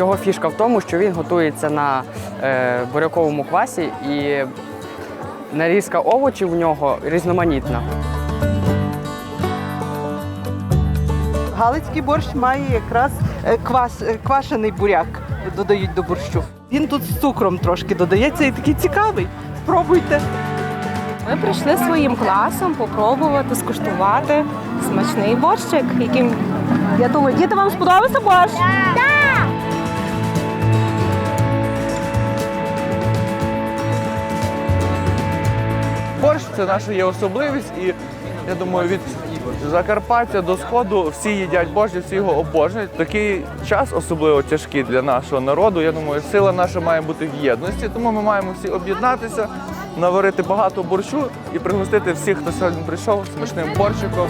Його фішка в тому, що він готується на е, буряковому квасі і нарізка овочів в нього різноманітна. Галицький борщ має якраз е, квас, е, квашений буряк, додають до борщу. Він тут з цукром трошки додається і такий цікавий. Спробуйте. Ми прийшли своїм класом попробувати, скуштувати смачний борщик, яким я думаю, діти вам сподобався борщ? Борщ це наша є особливість, і я думаю, від Закарпаття до Сходу всі їдять борщ, всі його обожнюють. Такий час особливо тяжкий для нашого народу. Я думаю, сила наша має бути в єдності, тому ми маємо всі об'єднатися, наварити багато борщу і пригостити всіх, хто сьогодні прийшов смачним борщиком.